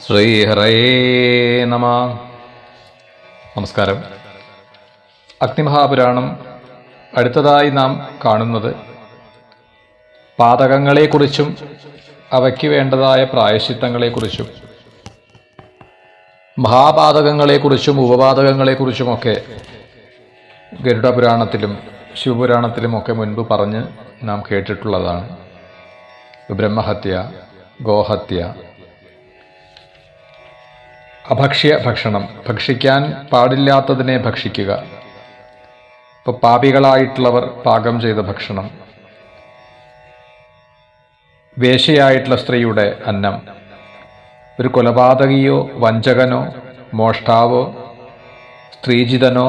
ശ്രീഹരയേ നമ. നമസ്കാരം. അഗ്നിമഹാപുരാണം അടുത്തതായി നാം കാണുന്നത് പാതകങ്ങളെക്കുറിച്ചും അവയ്ക്ക് വേണ്ടതായ പ്രായശ്ചിത്തങ്ങളെക്കുറിച്ചും മഹാപാതകങ്ങളെക്കുറിച്ചും ഉപപാതകങ്ങളെക്കുറിച്ചുമൊക്കെ ഗരുഡപുരാണത്തിലും ശിവപുരാണത്തിലുമൊക്കെ മുൻപ് പറഞ്ഞ് നാം കേട്ടിട്ടുള്ളതാണ്. ബ്രഹ്മഹത്യ ഗോഹത്യ അഭക്ഷ്യ ഭക്ഷണം. ഭക്ഷിക്കാൻ പാടില്ലാത്തതിനെ ഭക്ഷിക്കുക. ഇപ്പോൾ പാപികളായിട്ടുള്ളവർ പാകം ചെയ്ത ഭക്ഷണം. വേശയായിട്ടുള്ള സ്ത്രീയുടെ അന്നം. ഒരു കൊലപാതകിയോ വഞ്ചകനോ മോഷ്ടാവോ സ്ത്രീജിതനോ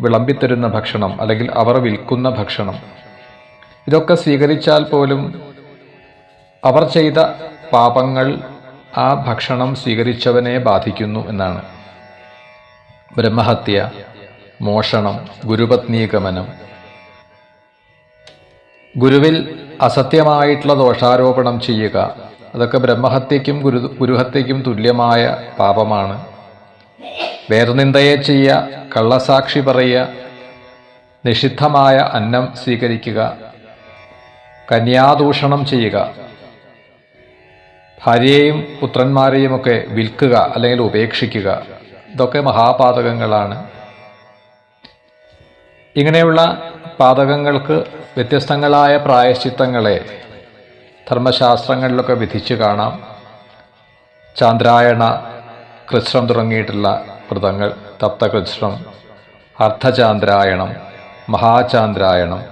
വിളമ്പിത്തരുന്ന ഭക്ഷണം അല്ലെങ്കിൽ അവർ വിൽക്കുന്ന ഭക്ഷണം. ഇതൊക്കെ സ്വീകരിച്ചാൽ പോലും അവർ ചെയ്ത പാപങ്ങൾ ആ ഭക്ഷണം സ്വീകരിച്ചവനെ ബാധിക്കുന്നു എന്നാണ്. ബ്രഹ്മഹത്യ മോഷണം ഗുരുപത്നീഗമനം. ഗുരുവിൽ അസത്യമായിട്ടുള്ള ദോഷാരോപണം ചെയ്യുക അതൊക്കെ ബ്രഹ്മഹത്യയ്ക്കും ഗുരു ഗുരുഹത്യയ്ക്കും തുല്യമായ പാപമാണ്. വേദനിന്ദയെ ചെയ്യുക കള്ളസാക്ഷി പറയുക നിഷിദ്ധമായ അന്നം സ്വീകരിക്കുക കന്യാദൂഷണം ചെയ്യുക ഭാര്യയെയും പുത്രന്മാരെയും ഒക്കെ വിൽക്കുക അല്ലെങ്കിൽ ഉപേക്ഷിക്കുക ഇതൊക്കെ മഹാപാതകങ്ങളാണ്. ഇങ്ങനെയുള്ള പാതകങ്ങൾക്ക് വ്യത്യസ്തങ്ങളായ പ്രായശ്ചിത്തങ്ങളെ ധർമ്മശാസ്ത്രങ്ങളിലൊക്കെ വിധിച്ചു കാണാം. ചാന്ദ്രായണ കൃഷ്ണം തുടങ്ങിയിട്ടുള്ള വ്രതങ്ങൾ തപ്തകൃഷ്ണം അർദ്ധചാന്ദ്രായണം മഹാചാന്ദ്രായണം.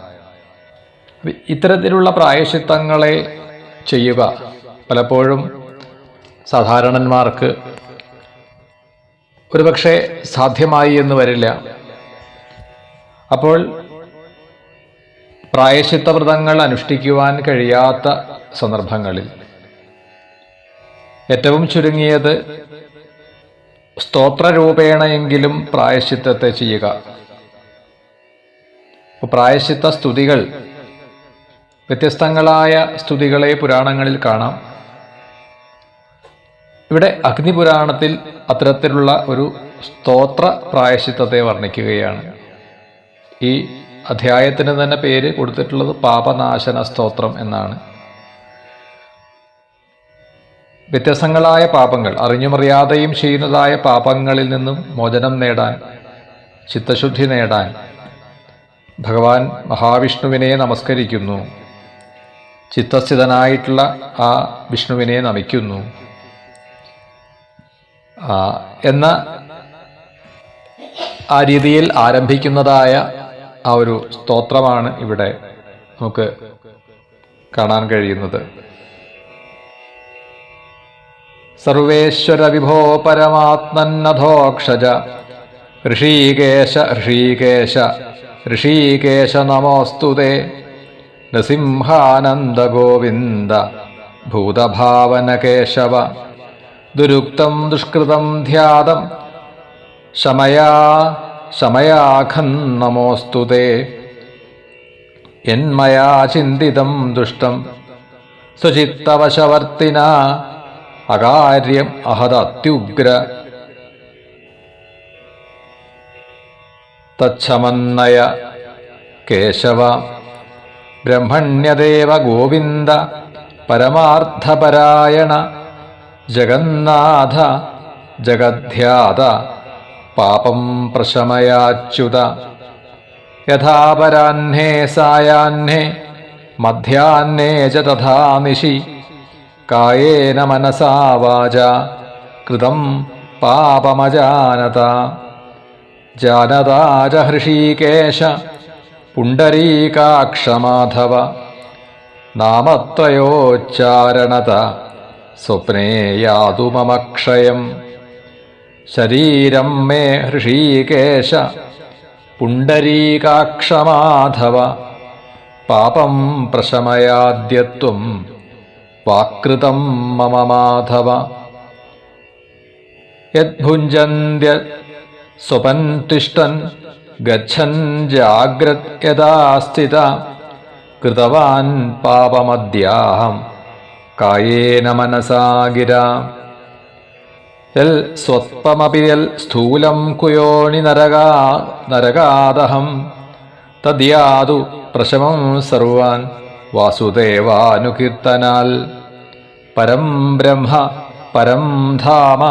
ഇത്തരത്തിലുള്ള പ്രായശ്ചിത്തങ്ങളെ ചെയ്യുക പലപ്പോഴും സാധാരണന്മാർക്ക് ഒരുപക്ഷെ സാധ്യമായി എന്ന് വരില്ല. അപ്പോൾ പ്രായശ്ചിത്തവ്രതങ്ങൾ അനുഷ്ഠിക്കുവാൻ കഴിയാത്ത സന്ദർഭങ്ങളിൽ ഏറ്റവും ചുരുങ്ങിയത് സ്തോത്രരൂപേണയെങ്കിലും പ്രായശിത്തത്തെ ചെയ്യുക. പ്രായശിത്ത സ്തുതികൾ വ്യത്യസ്തങ്ങളായ സ്തുതികളെ പുരാണങ്ങളിൽ കാണാം. ഇവിടെ അഗ്നിപുരാണത്തിൽ അത്തരത്തിലുള്ള ഒരു സ്തോത്ര പ്രായശ്ചിത്തത്തെ വർണിക്കുകയാണ്. ഈ അധ്യായത്തിന് തന്നെ പേര് കൊടുത്തിട്ടുള്ളത് പാപനാശന സ്തോത്രം എന്നാണ്. വ്യത്യസ്തങ്ങളായ പാപങ്ങൾ അറിഞ്ഞുമറിയാതെയും ചെയ്യുന്നതായ പാപങ്ങളിൽ നിന്നും മോചനം നേടാൻ ചിത്തശുദ്ധി നേടാൻ ഭഗവാൻ മഹാവിഷ്ണുവിനെ നമസ്കരിക്കുന്നു. ചിത്തസ്ഥിതനായിട്ടുള്ള ആ വിഷ്ണുവിനെ നമിക്കുന്നു. എന്ന ആ രീതിയിൽ ആരംഭിക്കുന്നതായ ആ ഒരു സ്തോത്രമാണ് ഇവിടെ നമുക്ക് കാണാൻ കഴിയുന്നത്. സർവേശ്വര വിഭോ പരമാത്മന്നധോക്ഷജ ഋഷീകേശ ഋഷീകേശ ഋഷീകേശ നമോസ്തുതേ നൃസിംഹാനന്ദ ഗോവിന്ദ ഭൂതഭാവന കേശവ ദുരുക്തം ദുഷ്കൃതം ധ്യാതം. ശമയാ ശമയാഖം നമോസ്തുതേ എന്മയാ ചിന്തിതം ദുഷ്ടം. സുചിത്തവശവർത്തിന അകാര്യം അഹദത്യുഗ്ര. തച്ഛമന്നയ കേശവ. ബ്രഹ്മണ്യദേവ ഗോവിന്ദ പരമാർത്ഥപരായണ. ജഗന്നാഥ ജഗധ്യാത പാപം പ്രശമയാച്യുത. യഥാപരാഹ്നേ സായാഹ്നേ മധ്യാഹ്നേ ച തഥാ നിശി. കായേന മനസാ വാച കൃതം പാപമജാനത. ജാനതാ ച ഹൃഷീകേശ പുണ്ടരീകാക്ഷമാധവ നാമത്രയോച്ചാരണത. സ്വപ്നേ യാതു മമക്ഷയം ശരീരം മേ ഹൃഷീകേശ പുണ്ടരീകാക്ഷമാധവ പാപം പ്രശമയാദ്യത്വം വാകൃതം മമ മാധവ. യദ്ഭുഞ്ജന്ത്യ സ്വപൻ തിഷ്ടൻ ഗച്ഛൻ ജാഗ്രത് യഥാ സ്ഥിത കൃതവാൻ പാപമദ്യാഹം. കായേന മനസാഗിര എൽ സ്വത്വമപി യൽ സ്ഥൂലം കുയോണി നരകാ നരകാദഹം. തദ്യാതു പ്രശമം സർവാൻ വാസുദേവാനുകീർത്തനാൽ. പരം ബ്രഹ്മ പരം ധാമ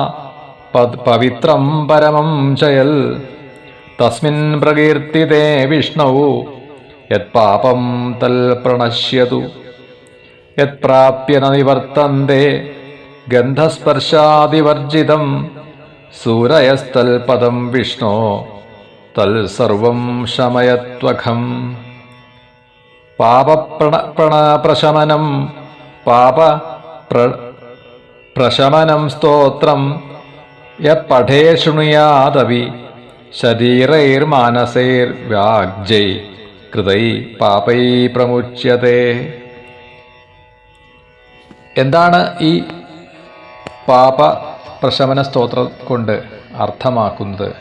പവിത്രം പരമം ചയൽ തസ്മിൻ പ്രകീർത്തിതേ വിഷ്ണു യത്പാപം തൽ പ്രണശ്യതു യത്പ്രാപ്യ ന നിവർത്തന്തേ. ഗന്ധസ്പർശാദിവർജിതം. സൂരയസ്തൽപദം വിഷ്ണോ. തൽ സർവം ശമയത്വഖം പാപപ്രണ പ്രണ പ്രശമനം പാപ പ്ര പ്രശമനം സ്തോത്രം. യപഠേ ശൃണുയാദവി. ശരീരൈർമാനസൈർവാഗ്ജൈ കൃതൈ പാപൈ പ്രമുച്യത്തെ എന്താണ് ഈ പാപ പ്രശമന സ്തോത്രം കൊണ്ട് അർത്ഥമാക്കുന്നത്?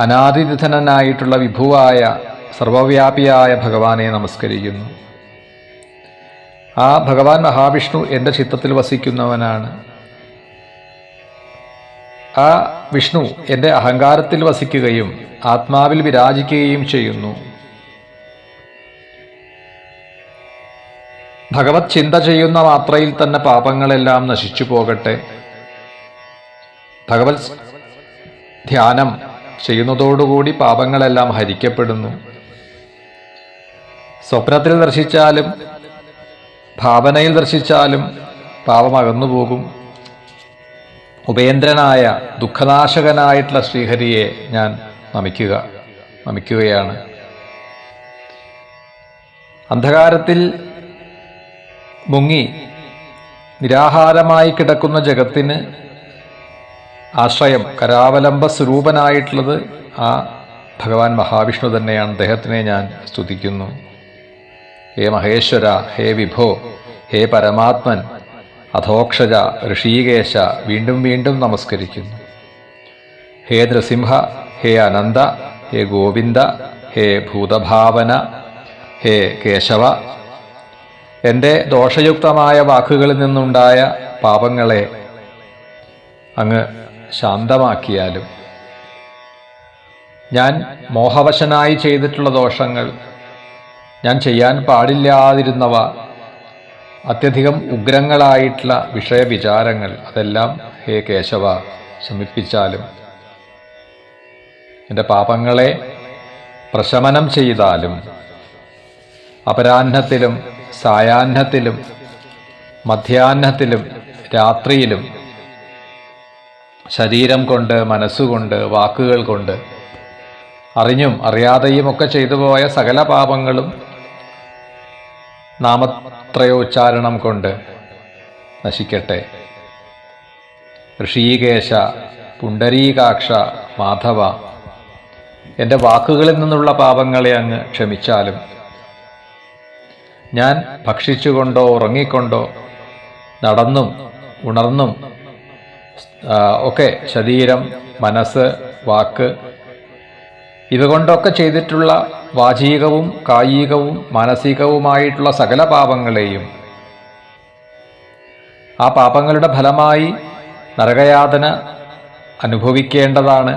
അനാദിധനനായിട്ടുള്ള വിഭുവായ സർവവ്യാപിയായ ഭഗവാനെ നമസ്കരിക്കുന്നു. ആ ഭഗവാൻ മഹാവിഷ്ണു എന്റെ ചിത്തത്തിൽ വസിക്കുന്നവനാണ്. ആ വിഷ്ണു എന്റെ അഹങ്കാരത്തിൽ വസിക്കുകയും ആത്മാവിൽ വിരാജിക്കുകയും ചെയ്യുന്നു. ഭഗവത് ചിന്ത ചെയ്യുന്ന മാത്രയിൽ തന്നെ പാപങ്ങളെല്ലാം നശിച്ചു പോകട്ടെ. ഭഗവത് ധ്യാനം ചെയ്യുന്നതോടുകൂടി പാപങ്ങളെല്ലാം ഹരിക്കപ്പെടുന്നു. സ്വപ്നത്തിൽ ദർശിച്ചാലും ഭാവനയിൽ ദർശിച്ചാലും പാപം അകന്നുപോകും. ഉപേന്ദ്രനായ ദുഃഖനാശകനായിട്ടുള്ള ശ്രീഹരിയെ ഞാൻ നമിക്കുക നമിക്കുകയാണ്. അന്ധകാരത്തിൽ മുങ്ങി നിരാഹാരമായി കിടക്കുന്ന ജഗത്തിന് ആശ്രയം കരാവലംബ സ്വരൂപനായിട്ടുള്ളത് ആ ഭഗവാൻ മഹാവിഷ്ണു തന്നെയാണ്. അദ്ദേഹത്തിനെ ഞാൻ സ്തുതിക്കുന്നു. ഹേ മഹേശ്വര ഹേ വിഭോ ഹേ പരമാത്മൻ അധോക്ഷജ ഋഷീകേശ വീണ്ടും വീണ്ടും നമസ്കരിക്കുന്നു. ഹേ നൃസിംഹ ഹേ അനന്ത ഹേ ഗോവിന്ദ ഹേ ഭൂതഭാവന ഹേ കേശവ എന്റെ ദോഷയുക്തമായ വാക്കുകളിൽ നിന്നുണ്ടായ പാപങ്ങളെ അങ്ങ് ശാന്തമാക്കിയാലും. ഞാൻ മോഹവശനായി ചെയ്തിട്ടുള്ള ദോഷങ്ങൾ ഞാൻ ചെയ്യാൻ പാടില്ലാതിരുന്നവ അത്യധികം ഉഗ്രങ്ങളായിട്ടുള്ള വിഷയവിചാരങ്ങൾ അതെല്ലാം ഹേ കേശവ ശമിപ്പിച്ചാലും. എന്റെ പാപങ്ങളെ പ്രശമനം ചെയ്താലും അപരാഹ്നത്തിലും സായാഹ്നത്തിലും മധ്യാഹ്നത്തിലും രാത്രിയിലും ശരീരം കൊണ്ട് മനസ്സുകൊണ്ട് വാക്കുകൾ കൊണ്ട് അറിഞ്ഞും അറിയാതെയും ഒക്കെ ചെയ്തു പോയ സകല പാപങ്ങളും നാമത്രയോച്ചാരണം കൊണ്ട് നശിക്കട്ടെ. ഋഷീകേശ പുണ്ടരീകാക്ഷ മാധവ എന്റെ വാക്കുകളിൽ നിന്നുള്ള പാപങ്ങളെ അങ്ങ് ക്ഷമിച്ചാലും ഞാൻ ഭക്ഷിച്ചുകൊണ്ടോ ഉറങ്ങിക്കൊണ്ടോ നടന്നും ഉണർന്നും ഒക്കെ ശരീരം മനസ്സ് വാക്ക് ഇതുകൊണ്ടൊക്കെ ചെയ്തിട്ടുള്ള വാചികവും കായികവും മാനസികവുമായിട്ടുള്ള സകല പാപങ്ങളെയും ആ പാപങ്ങളുടെ ഫലമായി നരകയാതന അനുഭവിക്കേണ്ടതാണ്.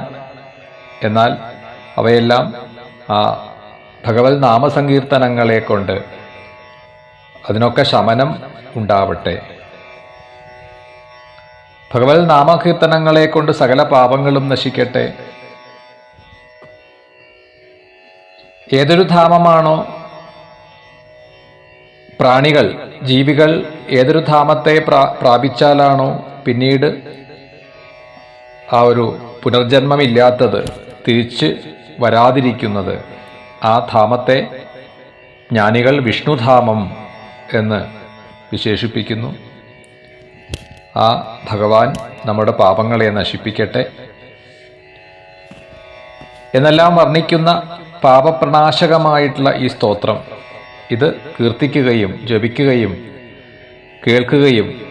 എന്നാൽ അവയെല്ലാം ആ ഭഗവത് നാമസങ്കീർത്തനങ്ങളെ കൊണ്ട് അതിനൊക്കെ ശമനം ഉണ്ടാവട്ടെ. ഭഗവത് നാമകീർത്തനങ്ങളെ കൊണ്ട് സകല പാപങ്ങളും നശിക്കട്ടെ. ഏതൊരു ധാമമാണോ പ്രാണികൾ ജീവികൾ ഏതൊരു ധാമത്തെ പ്രാ പ്രാപിച്ചാലാണോ പിന്നീട് ആ ഒരു പുനർജന്മമില്ലാത്തത് തിരിച്ച് വരാതിരിക്കുന്നത്? ആ ധാമത്തെ ജ്ഞാനികൾ വിഷ്ണുധാമം എന്ന് വിശേഷിപ്പിക്കുന്നു. ആ ഭഗവാൻ നമ്മുടെ പാപങ്ങളെ നശിപ്പിക്കട്ടെ. എന്നെല്ലാം വർണിക്കുന്ന പാപപ്രണാശകമായിട്ടുള്ള ഈ സ്തോത്രം ഇത് കീർത്തിക്കുകയും ജപിക്കുകയും കേൾക്കുകയും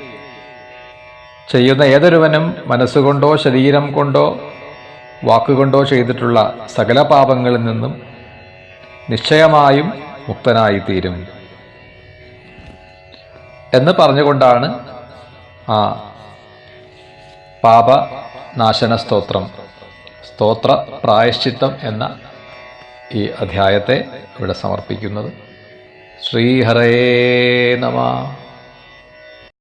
ചെയ്യുന്ന ഏതൊരുവനും മനസ്സുകൊണ്ടോ ശരീരം കൊണ്ടോ വാക്കുകൊണ്ടോ ചെയ്തിട്ടുള്ള സകല പാപങ്ങളിൽ നിന്നും നിശ്ചയമായും മുക്തനായിത്തീരും. എന്ന് പറഞ്ഞുകൊണ്ടാണ് ആ പാപനാശന സ്തോത്രം. സ്തോത്ര പ്രായശ്ചിത്തം എന്ന ഈ അധ്യായത്തെ ഇവിടെ സമർപ്പിക്കുന്നത്. ശ്രീഹരേ നമ.